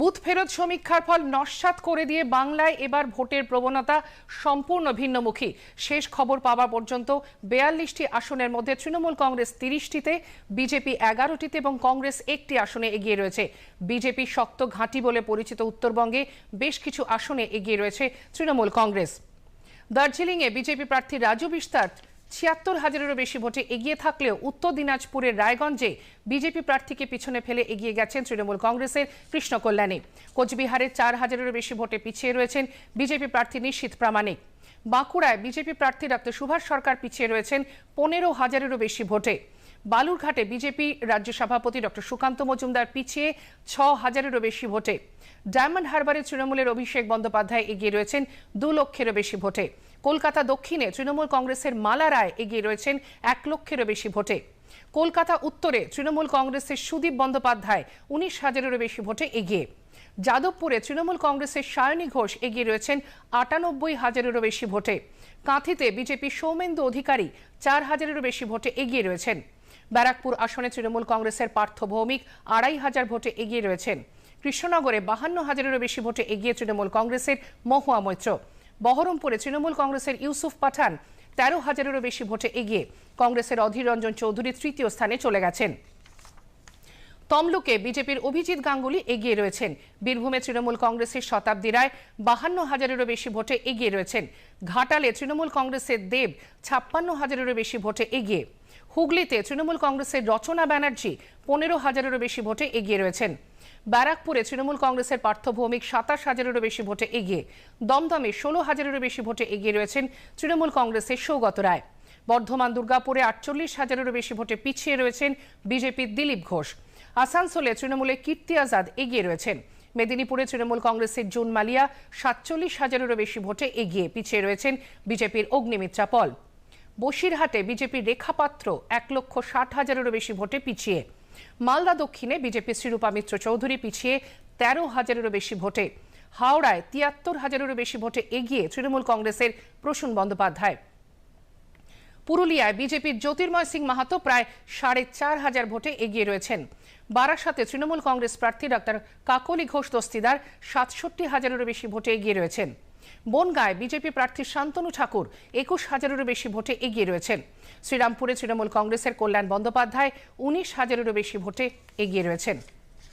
Booth ফেরত সমীক্ষার ফল নস্বাত করে দিয়ে বাংলায় এবার ভোটের প্রবণতা সম্পূর্ণ ভিন্নমুখী। শেষ খবর পাওয়া পর্যন্ত বেয়াল্লিশটি আসনের মধ্যে তৃণমূল কংগ্রেস তিরিশটিতে, বিজেপি এগারোটিতে এবং কংগ্রেস একটি আসনে এগিয়ে রয়েছে। বিজেপি শক্ত ঘাঁটি বলে পরিচিত উত্তরবঙ্গে বেশ কিছু আসনে এগিয়ে রয়েছে তৃণমূল কংগ্রেস। দার্জিলিংয়ে বিজেপি প্রার্থী রাজু বিস্তার ছিয়াত্তর হাজারেরও বেশি ভোটে এগিয়ে থাকলেও উত্তর দিনাজপুরের রায়গঞ্জে বিজেপি প্রার্থীকে পিছনে ফেলে এগিয়ে গেছেন তৃণমূল কংগ্রেসের কৃষ্ণ কল্যাণী কোচবিহারে চার হাজারেরও বেশি ভোটে পিছিয়ে রয়েছেন বিজেপি প্রার্থী নিশ্চিত প্রামাণিক। বাঁকুড়ায় বিজেপি প্রার্থী ডক্টর সুভাষ সরকার পিছিয়ে রয়েছেন পনেরো হাজারেরও বেশি ভোটে। বালুরঘাটে বিজেপি রাজ্য সভাপতি ডক্টর সুকান্ত মজুমদার পিছিয়ে ছ হাজারেরও বেশি ভোটে। ডায়মন্ড হারবারে তৃণমূলের অভিষেক বন্দ্যোপাধ্যায় এগিয়ে রয়েছেন দু লক্ষেরও বেশি ভোটে। কলকাতা দক্ষিণে তৃণমূল কংগ্রেসের মালা রায় এগিয়ে রয়েছেন এক লক্ষেরও বেশি ভোটে। কলকাতা উত্তরে তৃণমূল কংগ্রেসের সুদীপ বন্দ্যোপাধ্যায় উনিশ হাজারেরও বেশি ভোটে এগিয়ে। যাদবপুরে তৃণমূল কংগ্রেসের সায়নী ঘোষ এগিয়ে রয়েছেন আটানব্বই হাজারেরও বেশি ভোটে। কাঁথিতে বিজেপি সৌমেন্দু অধিকারী চার হাজারেরও বেশি ভোটে এগিয়ে রয়েছেন। ব্যারাকপুর আসনে তৃণমূল কংগ্রেসের পার্থ ভৌমিক আড়াই হাজার ভোটে এগিয়ে রয়েছেন। কৃষ্ণনগরে বাহান্ন হাজারেরও বেশি ভোটে এগিয়ে তৃণমূল কংগ্রেসের মহুয়া মৈত্র। বহরমপুরে তৃণমূল কংগ্রেসের ইউসুফ পাঠান তেরো হাজারেরও বেশি ভোটে এগিয়ে। কংগ্রেসের অধীর রঞ্জন চৌধুরী তৃতীয় স্থানে চলে গেছেন। তমলুকে বিজেপির অভিজিৎ গাঙ্গুলি এগিয়ে রয়েছেন। বীরভূমে তৃণমূল কংগ্রেসের শতাব্দী রায় বাহান্ন হাজারেরও বেশি ভোটে এগিয়ে রয়েছেন। ঘাটালে তৃণমূল কংগ্রেসের দেব ছাপ্পান্ন হাজারেরও বেশি ভোটে এগিয়ে। হুগলিতে তৃণমূল কংগ্রেসের রচনা ব্যানার্জি পনেরো হাজারেরও বেশি ভোটে এগিয়ে রয়েছেন। ব্যারাকপুরে তৃণমূল কংগ্রেসের পার্থ ভৌমিক সাতাশ হাজারেরও বেশি ভোটে এগিয়ে। দমদমে ষোলো হাজারেরও বেশি ভোটে এগিয়ে রয়েছেন তৃণমূল কংগ্রেসের সৌগত রায়। বর্ধমান দুর্গাপুরে আটচল্লিশ হাজারেরও বেশি ভোটে পিছিয়ে রয়েছেন বিজেপির দিলীপ ঘোষ। আসানসোলে তৃণমূলের কীর্তি আজাদ এগিয়ে রয়েছেন। মেদিনীপুরে তৃণমূল কংগ্রেসের জুন মালিয়া সাতচল্লিশ হাজারেরও বেশি ভোটে এগিয়ে পিছিয়ে রয়েছেন বিজেপির অগ্নিমিত্রা পল। বসিরহাটে বিজেপির রেখাপাত্র এক লক্ষ ষাট হাজারেরও বেশি ভোটে পিছিয়ে। মালদা দক্ষিণে বিজেপি শ্রীরূপা মিত্র চৌধুরী পিছিয়ে তেরো হাজারেরও বেশি ভোটে। হাওড়ায় তিয়াত্তর হাজারেরও বেশি ভোটে এগিয়ে তৃণমূল কংগ্রেসের প্রসূন বন্দ্যোপাধ্যায়। পুরুলিয়ায় বিজেপির জ্যোতির্ময় সিং মাহাতো প্রায় সাড়ে চার হাজার ভোটে এগিয়ে রয়েছেন। বারাসাতে তৃণমূল কংগ্রেস প্রার্থী ডক্টর কাকলি ঘোষ দস্তিদার সাতষট্টি হাজারেরও বেশি ভোটে এগিয়ে রয়েছেন। বনগাঁয় বিজেপি প্রার্থী শান্তনু ঠাকুর একুশ হাজারেরও বেশি ভোটে এগিয়ে রয়েছেন। শ্রীরামপুরে তৃণমূল কংগ্রেসের কল্যাণ বন্দ্যোপাধ্যায় উনিশ হাজারেরও বেশি ভোটে এগিয়ে রয়েছেন।